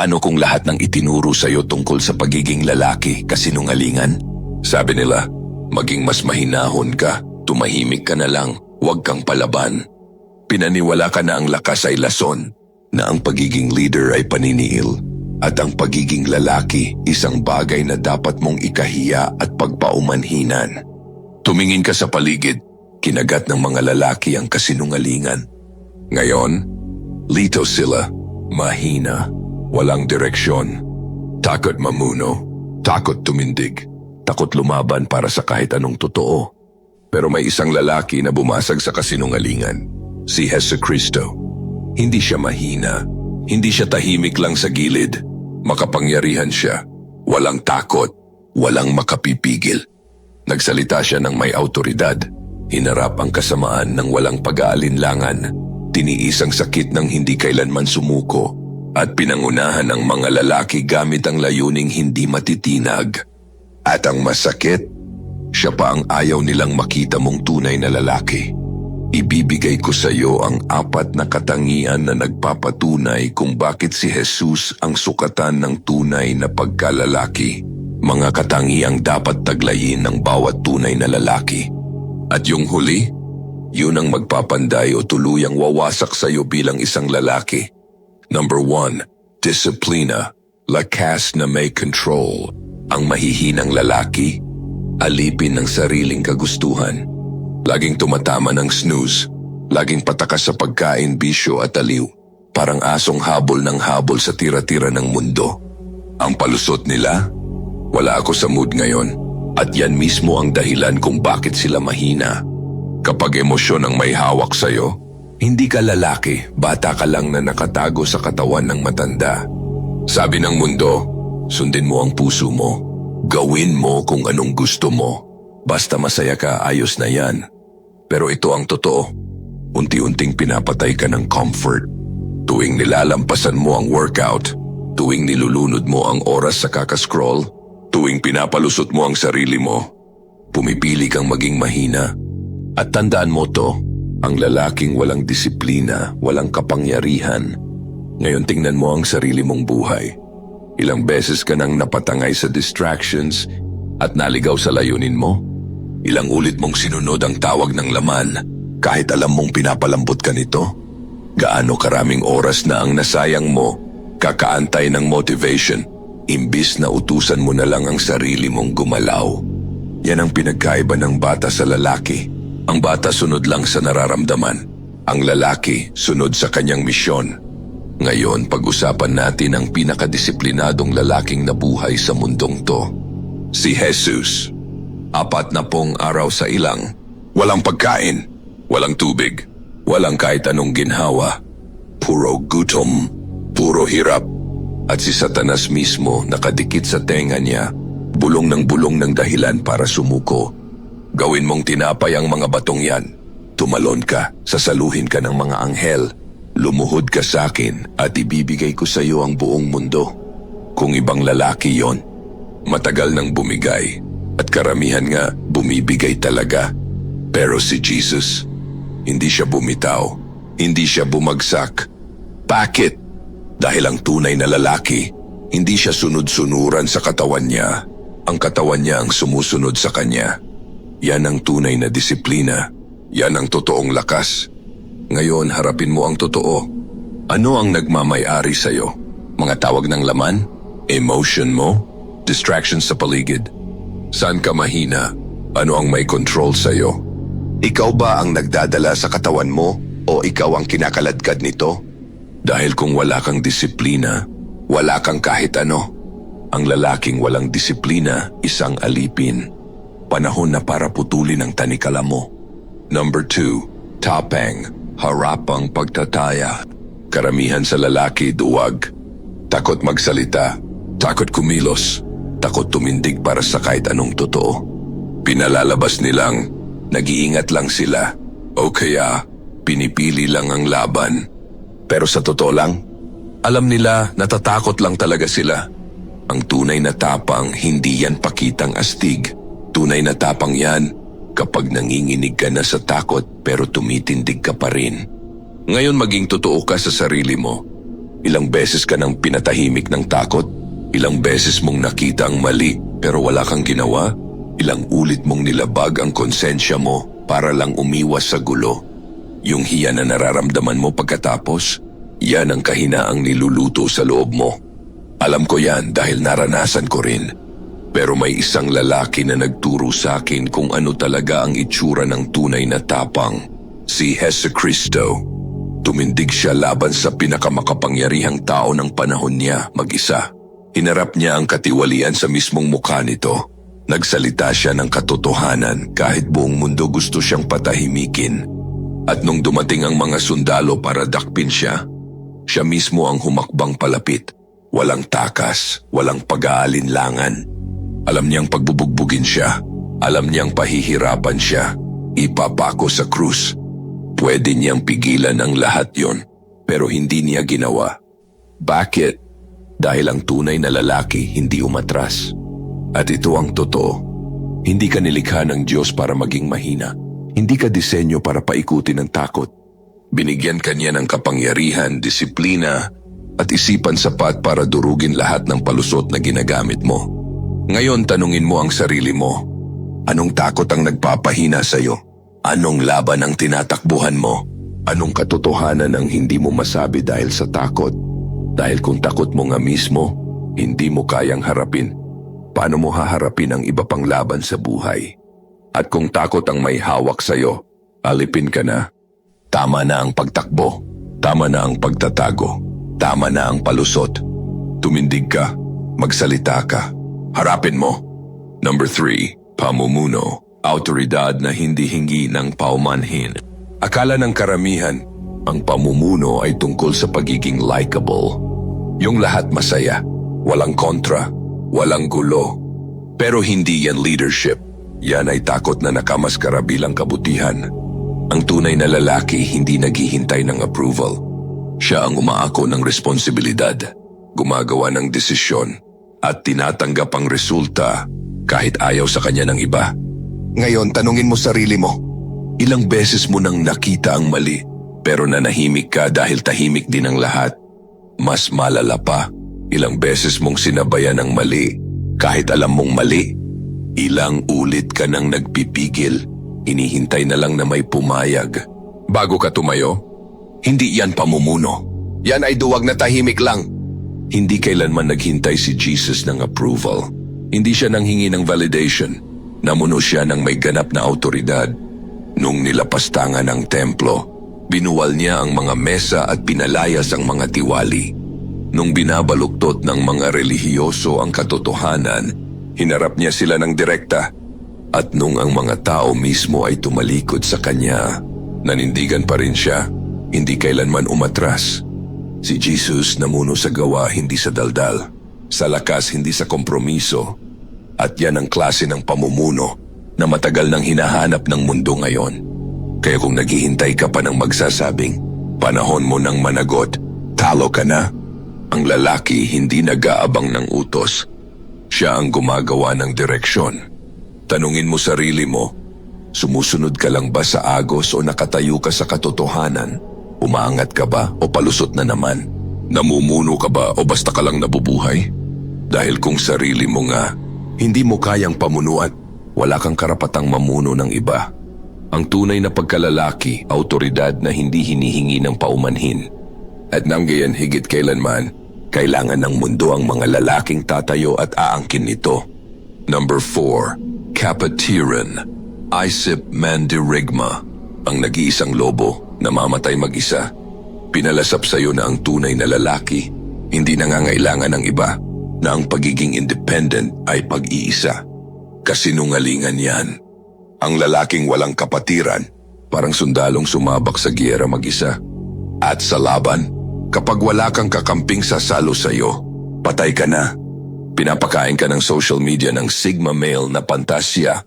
Paano kung lahat ng itinuro sa'yo tungkol sa pagiging lalaki kasinungalingan? Sabi nila, maging mas mahinahon ka, tumahimik ka na lang, huwag kang palaban. Pinaniwala ka na ang lakas ay lason, na ang pagiging leader ay paniniil, at ang pagiging lalaki isang bagay na dapat mong ikahiya at pagpaumanhinan. Tumingin ka sa paligid, kinagat ng mga lalaki ang kasinungalingan. Ngayon, lito sila, mahina, walang direksyon, takot mamuno, takot tumindig, takot lumaban para sa kahit anong totoo. Pero may isang lalaki na bumasag sa kasinungalingan, si Heso Kristo. Hindi siya mahina, hindi siya tahimik lang sa gilid, makapangyarihan siya, walang takot, walang makapipigil. Nagsalita siya ng may autoridad, hinarap ang kasamaan ng walang pag-aalinlangan, tiniis ang sakit ng hindi kailanman sumuko, at pinangunahan ng mga lalaki gamit ang layuning hindi matitinag. At ang masakit, siya pa ang ayaw nilang makita mong tunay na lalaki. Ibibigay ko sa iyo ang apat na katangian na nagpapatunay kung bakit si Jesus ang sukatan ng tunay na pagkalalaki. Mga katangiang dapat taglayin ng bawat tunay na lalaki. At yung huli, yun ang magpapanday o tuluyang wawasak sa iyo bilang isang lalaki. Number one, disiplina, lakas na may control. Ang mahihinang lalaki, alipin ng sariling kagustuhan. Laging tumatama ng snooze, laging patakas sa pagkain, bisyo at aliw. Parang asong habol ng habol sa tira-tira ng mundo. Ang palusot nila, wala ako sa mood ngayon at yan mismo ang dahilan kung bakit sila mahina. Kapag emosyon ang may hawak sa'yo, hindi ka lalaki, bata ka lang na nakatago sa katawan ng matanda. Sabi ng mundo, sundin mo ang puso mo. Gawin mo kung anong gusto mo. Basta masaya ka, ayos na yan. Pero ito ang totoo. Unti-unting pinapatay ka ng comfort. Tuwing nilalampasan mo ang workout, tuwing nilulunod mo ang oras sa kakascroll, tuwing pinapalusot mo ang sarili mo, pumipili kang maging mahina. At tandaan mo to, ang lalaking walang disiplina, walang kapangyarihan. Ngayon tingnan mo ang sarili mong buhay. Ilang beses ka nang napatangay sa distractions at naligaw sa layunin mo? Ilang ulit mong sinunod ang tawag ng laman kahit alam mong pinapalambot ka nito? Gaano karaming oras na ang nasayang mo kakaantay ng motivation imbis na utusan mo na lang ang sarili mong gumalaw? Yan ang pinagkaiba ng bata sa lalaki. Ang bata sunod lang sa nararamdaman. Ang lalaki sunod sa kanyang misyon. Ngayon, pag-usapan natin ang pinakadisiplinadong lalaking nabuhay sa mundong to. Si Jesus. Apat na pong araw sa ilang. Walang pagkain. Walang tubig. Walang kahit anong ginhawa. Puro gutom. Puro hirap. At si Satanas mismo nakadikit sa tenga niya. Bulong ng bulong ng dahilan para sumuko. Gawin mong tinapay ang mga batong yan. Tumalon ka, sasaluhin ka ng mga anghel. Lumuhod ka sa akin at ibibigay ko sa iyo ang buong mundo. Kung ibang lalaki yon, matagal nang bumigay at karamihan nga bumibigay talaga. Pero si Jesus, hindi siya bumitaw, hindi siya bumagsak. Bakit? Dahil ang tunay na lalaki, hindi siya sunod-sunuran sa katawan niya. Ang katawan niya ang sumusunod sa kanya. Yan ang tunay na disiplina. Yan ang totoong lakas. Ngayon, harapin mo ang totoo. Ano ang nagmamayari sa'yo? Mga tawag ng laman? Emotion mo? Distractions sa paligid? Saan ka mahina? Ano ang may control sa'yo? Ikaw ba ang nagdadala sa katawan mo o ikaw ang kinakaladkad nito? Dahil kung wala kang disiplina, wala kang kahit ano. Ang lalaking walang disiplina, isang alipin. Panahon na para putulin ang tanikala mo. Number two, tapang, harapang pagtataya. Karamihan sa lalaki duwag. Takot magsalita, takot kumilos, takot tumindig para sa kahit anong totoo. Pinalalabas nilang, nag-iingat lang sila, o kaya pinipili lang ang laban. Pero sa totoo lang, alam nila natatakot lang talaga sila. Ang tunay na tapang hindi yan pakitang astig. Tunay na tapang yan kapag nanginginig ka na sa takot pero tumitindig ka pa rin. Ngayon maging totoo ka sa sarili mo. Ilang beses ka nang pinatahimik ng takot? Ilang beses mong nakita ang mali pero wala kang ginawa? Ilang ulit mong nilabag ang konsensya mo para lang umiwas sa gulo? Yung hiya na nararamdaman mo pagkatapos? Yan ang kahinaang niluluto sa loob mo. Alam ko yan dahil naranasan ko rin. Pero may isang lalaki na nagturo sa akin kung ano talaga ang itsura ng tunay na tapang. Si Hese Cristo. Tumindig siya laban sa pinakamakapangyarihang tao ng panahon niya mag-isa. Hinarap niya ang katiwalian sa mismong mukha nito. Nagsalita siya ng katotohanan kahit buong mundo gusto siyang patahimikin. At nung dumating ang mga sundalo para dakpin siya, siya mismo ang humakbang palapit. Walang takas, walang pag-aalinlangan. Alam niyang pagbubugbugin siya. Alam niyang pahihirapan siya. Ipapako sa krus. Pwede niyang pigilan ang lahat yon, pero hindi niya ginawa. Bakit? Dahil ang tunay na lalaki hindi umatras. At ito ang totoo. Hindi ka nilikha ng Diyos para maging mahina. Hindi ka disenyo para paikutin ng takot. Binigyan ka niya ng kapangyarihan, disiplina, at isipan sapat para durugin lahat ng palusot na ginagamit mo. Ngayon tanungin mo ang sarili mo. Anong takot ang nagpapahina sa'yo? Anong laban ang tinatakbuhan mo? Anong katotohanan ang hindi mo masabi dahil sa takot? Dahil kung takot mo nga mismo, hindi mo kayang harapin. Paano mo haharapin ang iba pang laban sa buhay? At kung takot ang may hawak sa'yo, alipin ka na. Tama na ang pagtakbo. Tama na ang pagtatago. Tama na ang palusot. Tumindig ka. Magsalita ka. Harapin mo. Number 3. Pamumuno. Autoridad na hindi hingi ng paumanhin. Akala ng karamihan, ang pamumuno ay tungkol sa pagiging likable. Yung lahat masaya, walang kontra, walang gulo. Pero hindi yan leadership. Yan ay takot na nakamaskara bilang kabutihan. Ang tunay na lalaki hindi naghihintay ng approval. Siya ang umaako ng responsibilidad, gumagawa ng desisyon, at tinatanggap ang resulta kahit ayaw sa kanya ng iba. Ngayon, tanungin mo sarili mo. Ilang beses mo nang nakita ang mali, pero nanahimik ka dahil tahimik din ang lahat. Mas malala pa, ilang beses mong sinabayan ang mali, kahit alam mong mali. Ilang ulit ka nang nagpipigil, hinihintay na lang na may pumayag. Bago ka tumayo, hindi yan pamumuno. Yan ay duwag na tahimik lang. Hindi kailanman naghintay si Jesus ng approval. Hindi siya nanghingi ng validation. Namuno siya ng may ganap na autoridad. Nung nilapastangan ang templo, binuwal niya ang mga mesa at pinalayas ang mga tiwali. Nung binabaluktot ng mga relihiyoso ang katotohanan, hinarap niya sila ng direkta. At nung ang mga tao mismo ay tumalikod sa kanya, nanindigan pa rin siya, hindi kailanman umatras. Si Jesus namuno sa gawa hindi sa daldal, sa lakas hindi sa kompromiso. At yan ang klase ng pamumuno na matagal nang hinahanap ng mundo ngayon. Kaya kung naghihintay ka pa ng magsasabing, panahon mo ng managot, talo ka na. Ang lalaki hindi nag-aabang ng utos. Siya ang gumagawa ng direksyon. Tanungin mo sarili mo, sumusunod ka lang ba sa agos o nakatayo ka sa katotohanan? Umaangat ka ba o palusot na naman? Namumuno ka ba o basta ka lang nabubuhay? Dahil kung sarili mo nga, hindi mo kayang pamunuan, wala kang karapatang mamuno ng iba. Ang tunay na pagkalalaki, autoridad na hindi hinihingi ng paumanhin. At nang gayon higit kailanman, kailangan ng mundo ang mga lalaking tatayo at aangkin nito. Number 4. Kapatiran Isip Mandirigma Ang nag-iisang lobo, namamatay mag-isa. Pinalasap sa iyo na ang tunay na lalaki, hindi nangangailangan ng iba, na ang pagiging independent ay pag-iisa. Kasinungalingan yan. Ang lalaking walang kapatiran, parang sundalong sumabak sa giyera mag-isa. At sa laban, kapag wala kang kakamping sasalo sa iyo, patay ka na. Pinapakain ka ng social media ng Sigma male na pantasya,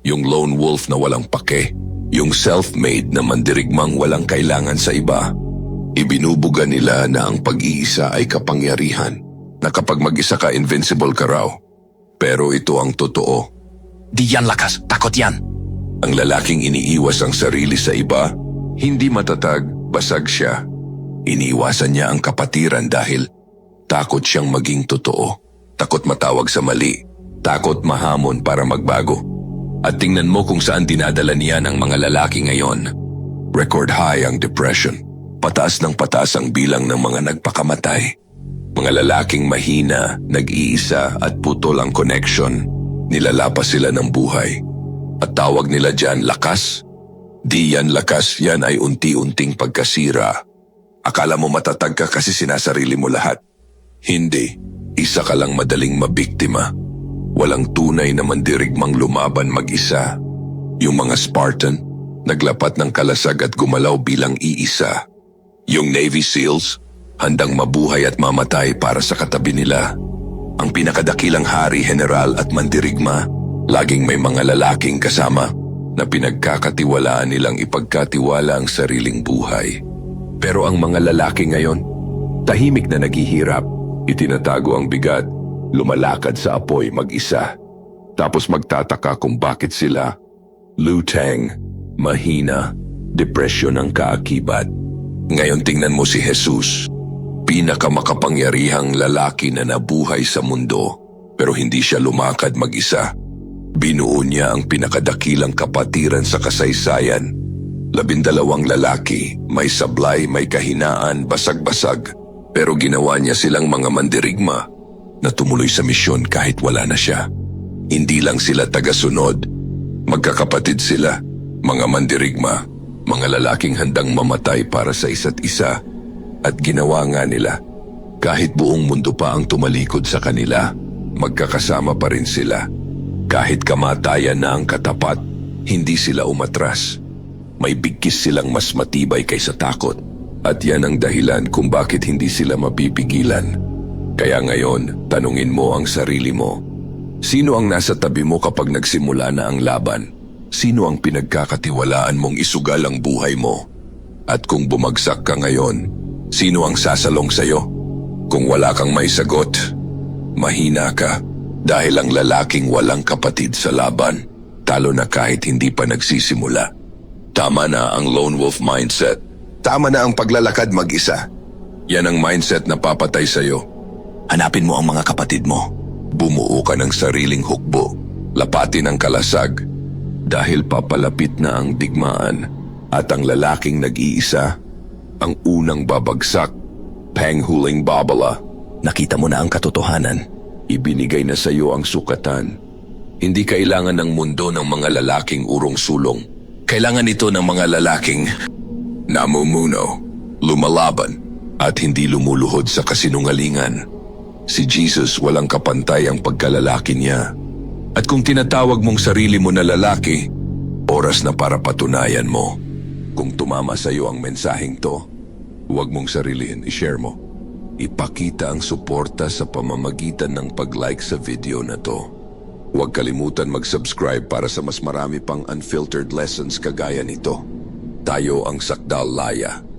yung lone wolf na walang pake, yung self-made na mandirigmang walang kailangan sa iba. Ibinubuga nila na ang pag-iisa ay kapangyarihan, na kapag mag-isa ka invincible ka raw. Pero ito ang totoo. Di yan lakas, takot yan. Ang lalaking iniiwas ang sarili sa iba, hindi matatag, basag siya. Iniwasan niya ang kapatiran dahil takot siyang maging totoo. Takot matawag sa mali. Takot mahamon para magbago. At tingnan mo kung saan dinadala niya ng mga lalaki ngayon. Record high ang depression. Pataas ng pataas ang bilang ng mga nagpakamatay. Mga lalaking mahina, nag-iisa at putol ang connection. Nilalapas sila ng buhay. At tawag nila dyan lakas? Di yan lakas, yan ay unti-unting pagkasira. Akala mo matatag ka kasi sinasarili mo lahat. Hindi, isa ka lang madaling mabiktima. Walang tunay na mandirigmang lumaban mag-isa. Yung mga Spartan, naglapat ng kalasag at gumalaw bilang iisa. Yung Navy SEALs, handang mabuhay at mamatay para sa katabi nila. Ang pinakadakilang hari, general at mandirigma, laging may mga lalaking kasama na pinagkakatiwalaan nilang ipagkatiwala ang sariling buhay. Pero ang mga lalaki ngayon, tahimik na naghihirap, itinatago ang bigat, lumalakad sa apoy mag-isa. Tapos magtataka kung bakit sila lutang, mahina, depresyon ang kaakibat. Ngayon tingnan mo si Jesus, pinakamakapangyarihang lalaki na nabuhay sa mundo, pero hindi siya lumakad mag-isa. Binuo niya ang pinakadakilang kapatiran sa kasaysayan. Labindalawang lalaki, may sablay, may kahinaan, basag-basag, pero ginawa niya silang mga mandirigma na tumuloy sa misyon kahit wala na siya. Hindi lang sila tagasunod, magkakapatid sila, mga mandirigma, mga lalaking handang mamatay para sa isa't isa at ginawa nga nila. Kahit buong mundo pa ang tumalikod sa kanila, magkakasama pa rin sila. Kahit kamatayan na ang katapat, hindi sila umatras. May bigkis silang mas matibay kaysa takot. At yan ang dahilan kung bakit hindi sila mapipigilan. Kaya ngayon, tanungin mo ang sarili mo. Sino ang nasa tabi mo kapag nagsimula na ang laban? Sino ang pinagkakatiwalaan mong isugal ang buhay mo? At kung bumagsak ka ngayon, sino ang sasalong sayo? Kung wala kang may sagot, mahina ka dahil ang lalaking walang kapatid sa laban, talo na kahit hindi pa nagsisimula. Tama na ang lone wolf mindset. Tama na ang paglalakad mag-isa. Yan ang mindset na papatay sa'yo. Hanapin mo ang mga kapatid mo. Bumuo ka ng sariling hukbo. Lapatin ang kalasag. Dahil papalapit na ang digmaan at ang lalaking nag-iisa, ang unang babagsak, panghuling babala. Nakita mo na ang katotohanan. Ibinigay na sa iyo ang sukatan. Hindi kailangan ng mundo ng mga lalaking urong-sulong. Kailangan ito ng mga lalaking namumuno, lumalaban, at hindi lumuluhod sa kasinungalingan. Si Jesus walang kapantay ang pagkalalaki niya. At kung tinatawag mong sarili mo na lalaki, oras na para patunayan mo. Kung tumama sa iyo ang mensaheng to, huwag mong sarilihin, i-share mo. Ipakita ang suporta sa pamamagitan ng pag-like sa video na to. Huwag kalimutan mag-subscribe para sa mas marami pang unfiltered lessons kagaya nito. Tayo ang Sakdal Laya.